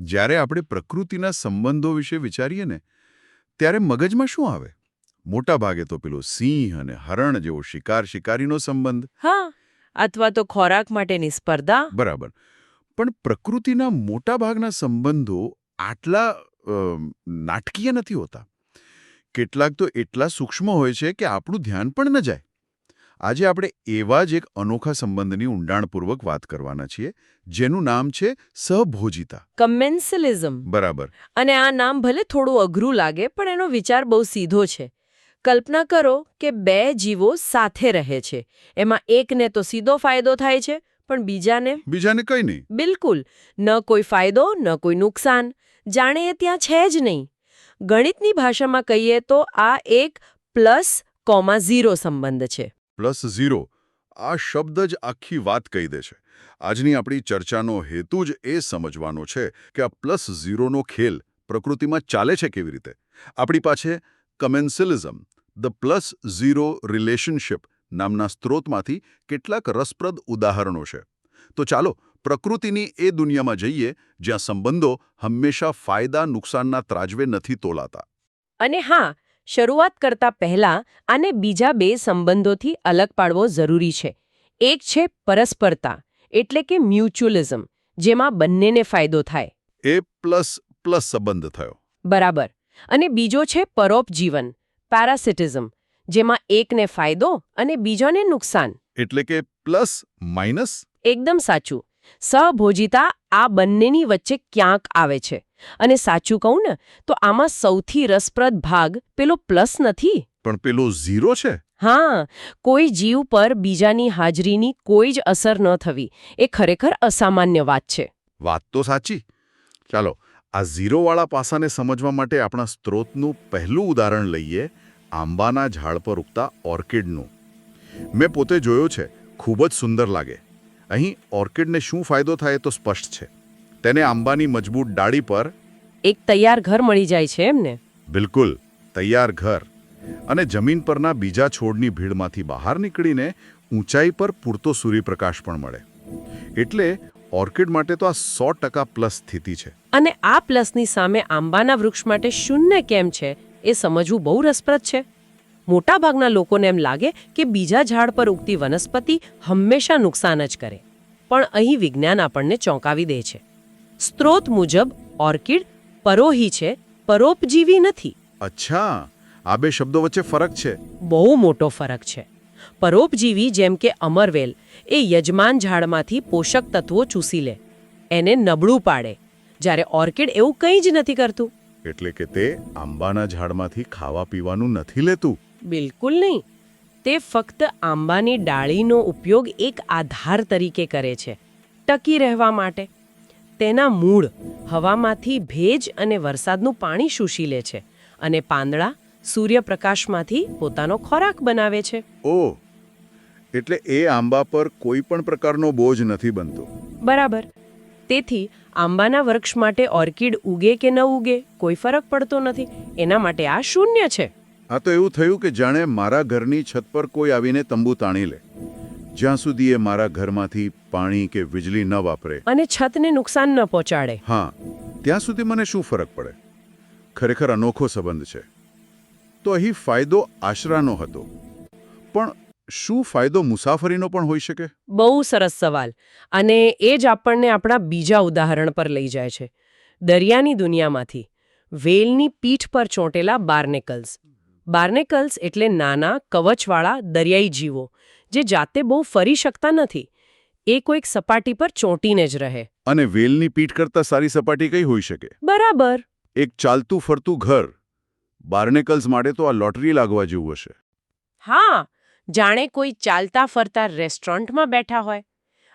જ્યારે આપણે પ્રકૃતિના સંબંધો વિશે વિચારીએ ને ત્યારે મગજમાં શું આવે? મોટા ભાગે તો પેલો સિંહ અને હરણ જેવો શિકાર શિકારીનો સંબંધ. હા અથવા તો ખોરાક માટેની સ્પર્ધા. બરાબર. પણ પ્રકૃતિના મોટા ભાગના સંબંધો આટલા નાટકીય નથી હોતા. કેટલાક તો એટલા સૂક્ષ્મ હોય છે કે આપણું ધ્યાન પણ ન જાય. આજે આપણે એવા જ એક અનોખા સંબંધની ઊંડાણપૂર્વક વાત કરવાના છીએ જેનું નામ છે સહભોજિતા. કમેન્સલિઝમ બરાબર. અને આ નામ ભલે થોડું અઘરું લાગે પણ એનો વિચાર બહુ સીધો છે. કલ્પના કરો કે બે જીવો સાથે રહે છે. એમાં એકને તો સીધો ફાયદો થાય છે પણ બીજાને? બીજાને કંઈ નહીં. બિલકુલ. ન કોઈ ફાયદો ન કોઈ નુકસાન. જાણે એ ત્યાં છે જ નહીં. ગણિતની ભાષામાં કહીએ તો આ એક પ્લસ કોમા ઝીરો સંબંધ છે. પ્લસ ઝીરો, આ શબ્દ જ આખી વાત કહી દે છે. આજની આપણી ચર્ચાનો હેતુ જ એ સમજવાનો છે કે આ પ્લસ ઝીરોનો ખેલ પ્રકૃતિમાં ચાલે છે કેવી રીતે? આપણી પાસે commensalism, the plus zero relationship નામના સ્ત્રોતમાંથી કેટલાક રસપ્રદ ઉદાહરણો છે. તો ચાલો, પ્રકૃતિની એ દુનિયામાં જઈએ જ્યાં સંબંધો હંમેશા ફાયદા નુકસાનના ત્રાજવે નથી તોલાતા. અને હા શરૂઆત કરતા પહેલા આને બીજા બે સંબંધોથી અલગ પાડવો જરૂરી છે. એક છે પરસ્પરતા એટલે કે મ્યુચ્યુઅલિઝમ જેમાં બંનેને ફાયદો થાય. એ પ્લસ પ્લસ સંબંધ થયો. બરાબર. અને બીજો છે પરોપજીવન પેરાસિટિઝમ જેમાં એકને ફાયદો અને બીજોને નુકસાન. એટલે કે પ્લસ માઇનસ? એકદમ સાચું. સહભોજિતા આ બંનેની વચ્ચે ક્યાંક આવે છે. અને સાચું કહું ને તો આમાં સૌથી રસપ્રદ ભાગ પેલો પ્લસ નથી. પણ પેલો ઝીરો છે? હા કોઈ જીવ પર બીજાની હાજરીની કોઈ જ અસર ન થવી એ ખરેખર અસામાન્ય વાત છે. વાત તો સાચી. ચાલો આ ઝીરોવાળા પાસાને સમજવા માટે આપણા સ્ત્રોતનું પહેલું ઉદાહરણ લઈએ આંબાના ઝાડ પર ઉગતા ઓર્કિડનું. મેં પોતે જોયો છે ખૂબ જ સુંદર લાગે. અહીં ઓર્કિડને શું ફાયદો થાય તો સ્પષ્ટ છે. તેને આંબાની મજબૂત ડાળી પર એક તૈયાર ઘર મળી જાય છે એમને બિલકુલ તૈયાર ઘર. અને જમીન પરના બીજા છોડની ભીડમાંથી બહાર નીકળીને ઊંચાઈ પર પૂરતો સૂર્યપ્રકાશ પણ મળે. એટલે ઓર્કિડ માટે તો આ સો ટકા પ્લસ સ્થિતિ છે. અને આ પ્લસની સામે આંબાના વૃક્ષ માટે શૂન્ય કેમ છે એ સમજવું બહુ રસપ્રદ છે. મોટાભાગના લોકોને એમ લાગે કે બીજા ઝાડ પર ઉગતી વનસ્પતિ હંમેશા નુકસાન જ કરે. પણ અહીં વિજ્ઞાન આપણને ચોંકાવી દે છે. સ્ત્રોત મુજબ ઓર્કિડ પરોહી છે પરોપજીવી નથી. અચ્છા આ બે શબ્દો વચ્ચે ફરક છે. બહુ મોટો ફરક છે. પરોપજીવી જેમ કે અમરવેલ એ યજમાન ઝાડમાંથી પોષક તત્વો ચૂસી લે. એને નબળું પાડે. જ્યારે ઓર્કિડ એવું કંઈ જ નથી કરતું. એટલે કે તે આંબાના ઝાડમાંથી ખાવા પીવાનું નથી લેતું. બિલકુલ નહીં. તે ફક્ત આંબાની ડાળીનો ઉપયોગ એક આધાર તરીકે કરે છે. ટકી રહેવા માટે. તેના મૂળ હવામાંથી ભેજ અને વરસાદનું પાણી શોષી લે છે અને પાંદડા સૂર્યપ્રકાશમાંથી પોતાનો ખોરાક બનાવે છે. ઓ એટલે એ આંબા પર કોઈ પણ પ્રકારનો બોજ નથી બનતો. બરાબર. તેથી આંબાના વૃક્ષ માટે ઓર્કિડ ઉગે કે ન ઉગે કોઈ ફરક પડતો નથી. એના માટે આ શૂન્ય છે. આ તો એવું થયું કે જાણે મારા ઘરની છત પર કોઈ આવીને તંબુ તાણી લે. જ્યાં સુધી એ મારા ઘરમાંથી પાણી કે વીજળી ન વાપરે. અને છતને નુકસાન ન પહોંચાડે. હા ત્યાં સુધી મને શું ફરક પડે? ખરેખર અનોખો સંબંધ છે. તો અહીં ફાયદો આશરાનો હતો. પણ શું ફાયદો મુસાફરીનો પણ હોઈ શકે? બહુ સરસ સવાલ. અને એ જ આપણને આપણા બીજા ઉદાહરણ પર લઈ જાય છે. દરિયાની દુનિયામાંથી વેલની પીઠ પર ચોંટેલા બાર્નેકલ્સ. બાર્નેકલ્સ એટલે નાના કવચવાળા દરિયાઈ જીવો. જે જાતે બહુ ફરી શકતા નથી. એ કોઈક સપાટી પર ચોંટીને જ રહે. અને વેલની પીઠ કરતાં સારી સપાટી કઈ હોઈ શકે? બરાબર. એક ચાલતું ફરતું ઘર. બાર્નેકલ્સ માટે તો આ લોટરી લાગવા જેવું હશે. હા જાણે કોઈ ચાલતા ફરતા રેસ્ટોરન્ટમાં બેઠા હોય.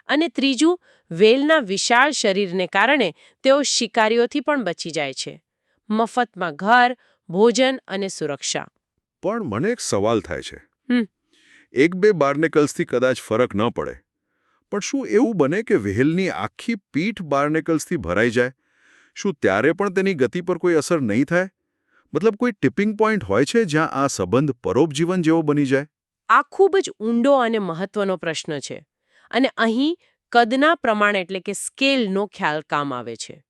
અને ત્રીજું વેલના વિશાળ શરીરને કારણે તેઓ શિકારીઓથી પણ બચી જાય છે. મફતમાં ઘર ભોજન અને સુરક્ષા. પણ મને એક સવાલ થાય છે. હમ. એક બે બાર્નેકલ્સથી કદાચ ફરક ન પડે. પણ શું એવું બને કે વ્હેલની આખી પીઠ બાર્નેકલ્સથી ભરાઈ જાય? શું ત્યારે પણ તેની ગતિ પર કોઈ અસર નહીં થાય? મતલબ કોઈ ટિપિંગ પોઈન્ટ હોય છે જ્યાં આ સંબંધ પરોપજીવન જેવો બની જાય? આ ખૂબ જ ઊંડો અને મહત્વનો પ્રશ્ન છે. અને અહીં કદના પ્રમાણ એટલે કે સ્કેલનો ખ્યાલ કામ આવે છે.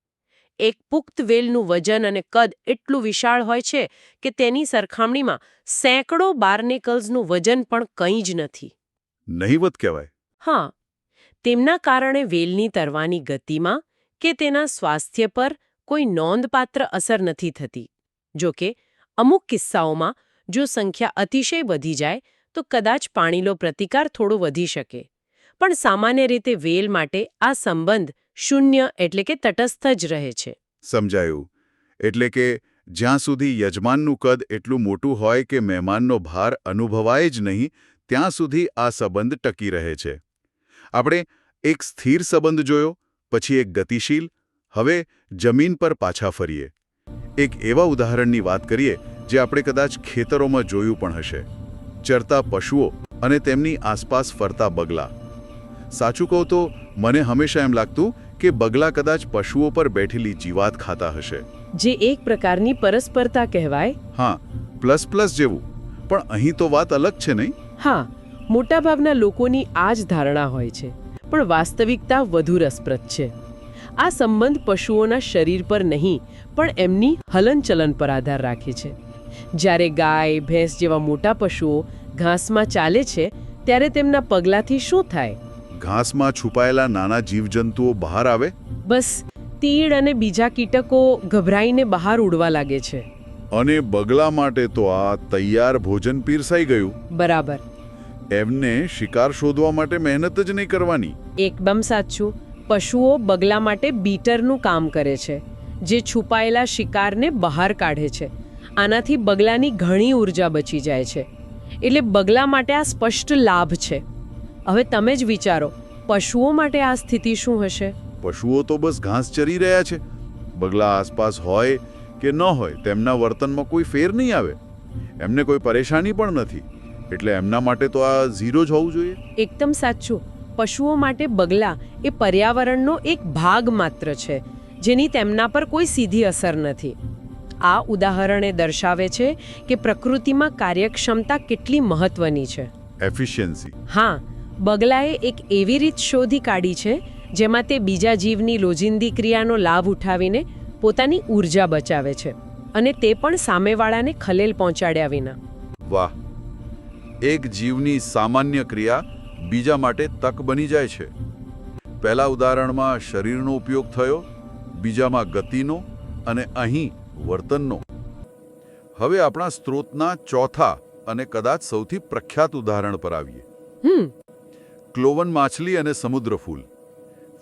એક પુખ્ત વેલનું વજન અને કદ એટલું વિશાળ હોય છે કે તેની સરખામણીમાં સેંકડો બાર્નેકલ્સનું વજન પણ કંઈ જ નથી. નહીવત કહેવાય. હા તેમના કારણે વેલની તરવાની ગતિમાં કે તેના સ્વાસ્થ્ય પર કોઈ નોંધપાત્ર અસર નથી થતી. જો કે અમુક કિસ્સાઓમાં જો સંખ્યા અતિશય વધી જાય તો કદાચ પાણીનો પ્રતિકાર થોડો વધી શકે. પણ સામાન્ય રીતે વેલ માટે આ સંબંધ શૂન્ય એટલે કે તટસ્થ જ રહે છે. સમજાયું. એટલે કે જ્યાં સુધી યજમાનનું કદ એટલું મોટું હોય કે મહેમાનનો ભાર અનુભવાય જ નહીં, ત્યાં સુધી આ સંબંધ ટકી રહે છે. આપણે એક સ્થિર સંબંધ જોયો, પછી એક ગતિશીલ, હવે જમીન પર પાછા ફરીએ. એક એવા ઉદાહરણની વાત કરીએ, જે આપણે કદાચ ખેતરોમાં જોયું પણ હશે. ચરતા પશુઓ અને તેમની આસપાસ ફરતા બગલા. સાચું કહું તો, મને હંમેશા એમ લાગતું કે બગલા કદાચ પશુઓ પર બેઠેલી જીવાત ખાતા હશે. જે એક પ્રકારની પરસ્પરતા કહેવાય. હા પ્લસ પ્લસ જેવું. પણ અહીં તો વાત અલગ છે નહીં? હા મોટાભાગના લોકોની આ જ ધારણા હોય છે. પણ વાસ્તવિકતા વધુ રસપ્રદ છે. આ સંબંધ પશુઓના શરીર પર નહીં પણ એમની હલનચલન પર આધાર રાખે છે. જ્યારે ગાય ભેંસ જેવા મોટા પશુઓ ઘાસમાં ચાલે છે ત્યારે તેમના પગલાથી શું થાય? ઘાસમાં છુપાયેલા નાના જીવજંતુઓ બહાર આવે? બસ તીડ અને બીજા કીટકો ગભરાઈને બહાર ઉડવા લાગે છે. અને બગલા માટે તો આ તૈયાર ભોજન પીરસાઈ ગયું. બરાબર. એમને શિકાર શોધવા માટે મહેનત જ નહીં કરવાની. એકદમ સાચું. પશુઓ બગલા માટે બીટરનું કામ કરે છે જે છુપાયેલા શિકારને બહાર કાઢે છે. આનાથી બગલાની ઘણી ઊર્જા બચી જાય છે. એટલે બગલા માટે આ સ્પષ્ટ લાભ છે. હવે તમે જ વિચારો પશુઓ માટે આ સ્થિતિ શું હશે? પશુઓ તો બસ ઘાસ ચરી રહ્યા છે. બગલા આસપાસ હોય કે ન હોય તેમના વર્તનમાં કોઈ ફેર નહીં આવે. એમને કોઈ પરેશાની પણ નથી. એટલે એમના માટે તો આ ઝીરો જ હોવું જોઈએ. એકદમ સાચું. પશુઓ માટે બગલા એ પર્યાવરણનો એક ભાગ માત્ર છે જેની તેમના પર કોઈ સીધી અસર નથી. આ ઉદાહરણે દર્શાવે છે કે પ્રકૃતિમાં કાર્યક્ષમતા કેટલી મહત્વની છે. એફિશિયન્સી હા બગલાએ એક એવી રીત શોધી કાઢી છે જેમાં તે બીજા જીવની રોજિંદી ક્રિયાનો લાભ ઉઠાવીને પોતાની ઊર્જા બચાવે છે અને તે પણ સામેવાળાને ખલેલ પહોંચાડ્યા વિના. વાહ એક જીવની સામાન્ય ક્રિયા બીજા માટે તક બની જાય છે. પહેલા ઉદાહરણમાં શરીરનો ઉપયોગ થયો બીજામાં ગતિનો અને અહીં વર્તનનો. હવે આપણા સ્ત્રોતના ચોથા અને કદાચ સૌથી પ્રખ્યાત ઉદાહરણ પર આવીએ. હમ ક્લોવન માછલી અને સમુદ્ર ફૂલ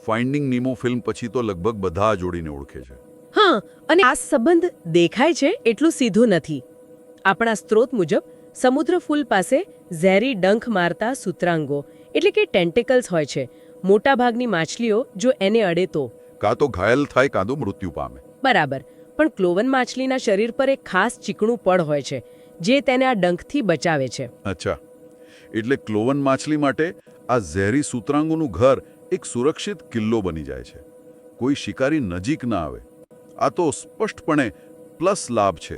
ફાઇન્ડિંગ નીમો ફિલ્મ પછી તો લગભગ બધા જોડીને ઓળખે છે. હા અને આ સંબંધ દેખાય છે એટલું સીધું નથી. આપણા સ્ત્રોત મુજબ સમુદ્ર ફૂલ પાસે ઝેરી ડંખ મારતા સૂત્રાંગો એટલે કે ટેન્ટેકલ્સ હોય છે. મોટાભાગની માછલીઓ જો એને અડે તો. કાં તો ઘાયલ થાય કાં તો મૃત્યુ પામે. બરાબર. પણ ક્લોવન માછલીના શરીર પર એક ખાસ ચીકણું પડ હોય છે જે તેને આ ડંખથી બચાવે છે. અચ્છા. એટલે ક્લોવન માછલી માટે આ ઝેરી સૂત્રાંગોનું ઘર એક સુરક્ષિત કિલ્લો બની જાય છે. કોઈ શિકારી નજીક ના આવે. આ તો સ્પષ્ટપણે પ્લસ લાભ છે.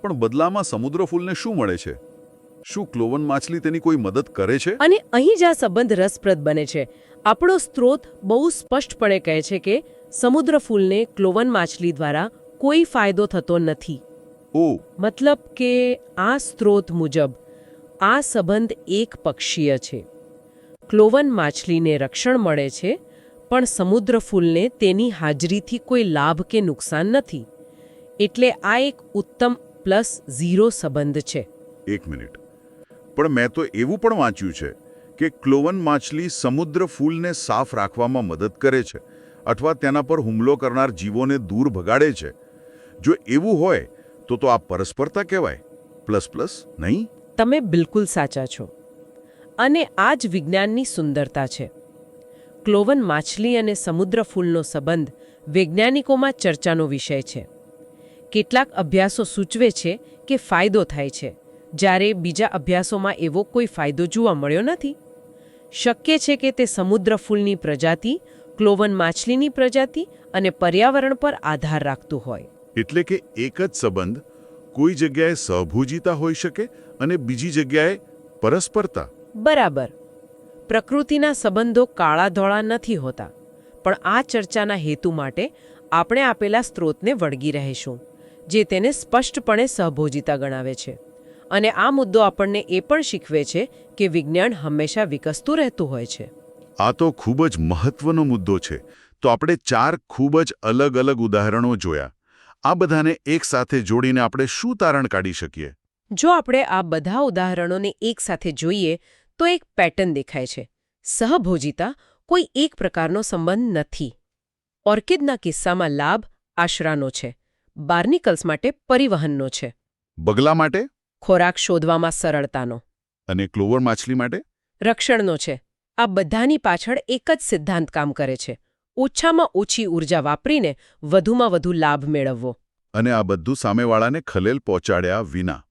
પણ બદલામાં સમુદ્ર ફૂલને શું મળે છે? શું ક્લોવન માછલી તેની કોઈ મદદ કરે છે? અને અહીં જ આ સંબંધ રસપ્રદ બને છે. આપણો સ્ત્રોત બહુ સ્પષ્ટપણે કહે છે કે સમુદ્ર ફૂલને ક્લોવન માછલી દ્વારા કોઈ ફાયદો થતો નથી. ઓ. મતલબ કે આ સ્ત્રોત મુજબ આ સંબંધ એક પક્ષીય છે. ક્લોવન માછલીને રક્ષણ મળે છે પણ સમુદ્ર ફૂલને તેની હાજરીથી કોઈ લાભ કે નુકસાન નથી. એટલે આ એક ઉત્તમ પ્લસ ઝીરો સંબંધ છે. એક મિનિટ. પણ મેં તો એવું પણ વાંચ્યું છે કે ક્લોવન માછલી સમુદ્ર ફૂલને સાફ રાખવામાં મદદ કરે છે અથવા તેના પર હુમલો કરનાર જીવોને દૂર ભગાડે છે. જો એવું હોય તો તો આ પરસ્પરતા કહેવાય. પ્લસ પ્લસ નહીં? તમે બિલકુલ સાચા છો. અને આ જ વિજ્ઞાનની સુંદરતા છે. ક્લોવન માછલી અને સમુદ્ર ફૂલનો સંબંધ વૈજ્ઞાનિકોમાં ચર્ચાનો વિષય છે. કેટલાક અભ્યાસો સૂચવે છે કે ફાયદો થાય છે, જ્યારે બીજા અભ્યાસોમાં એવો કોઈ ફાયદો જોવા મળ્યો નથી. શક્ય છે કે તે સમુદ્ર ફૂલની પ્રજાતિ, ક્લોવન માછલીની પ્રજાતિ અને પર્યાવરણ પર આધાર રાખતું હોય. એટલે કે એક જ સંબંધ કોઈ જગ્યાએ સહભુજિતા હોઈ શકે અને બીજી જગ્યાએ પરસ્પરતા. બરાબર. પ્રકૃતિના સંબંધો કાળા ધોળા નથી હોતા, પણ આ ચર્ચાના હેતુ માટે આપણે આપેલા સ્ત્રોતને વળગી રહીશું, જે તેને સ્પષ્ટપણે સહભોજિતા ગણાવે છે. અને આ મુદ્દો આપણને એ પણ શીખવે છે કે વિજ્ઞાન હંમેશા વિકસતું રહેતું હોય છે. આ તો ખૂબ જ મહત્વનો મુદ્દો છે. તો આપણે ચાર ખૂબ જ અલગ અલગ ઉદાહરણો જોયા. આ બધાને એક સાથે જોડીને આપણે શું તારણ કાઢી શકીએ? જો આપણે આ બધા ઉદાહરણોને એકસાથે જોઈએ તો એક પેટર્ન દેખાય છે. સહભોજિતા કોઈ એક પ્રકારનો સંબંધ નથી. ઓર્કિડના કિસ્સામાં લાભ આશરાનો છે. બાર્નિકલ્સ માટે પરિવહનનો છે. બગલા માટે? ખોરાક શોધવામાં સરળતાનો. અને ક્લોવર માછલી માટે? રક્ષણનો છે. આ બધાની પાછળ એક જ સિદ્ધાંત કામ કરે છે. ઓછામાં ઓછી ઊર્જા વાપરીને વધુમાં વધુ લાભ મેળવવો. અને આ બધું સામેવાળાને ખલેલ પહોંચાડ્યા વિના.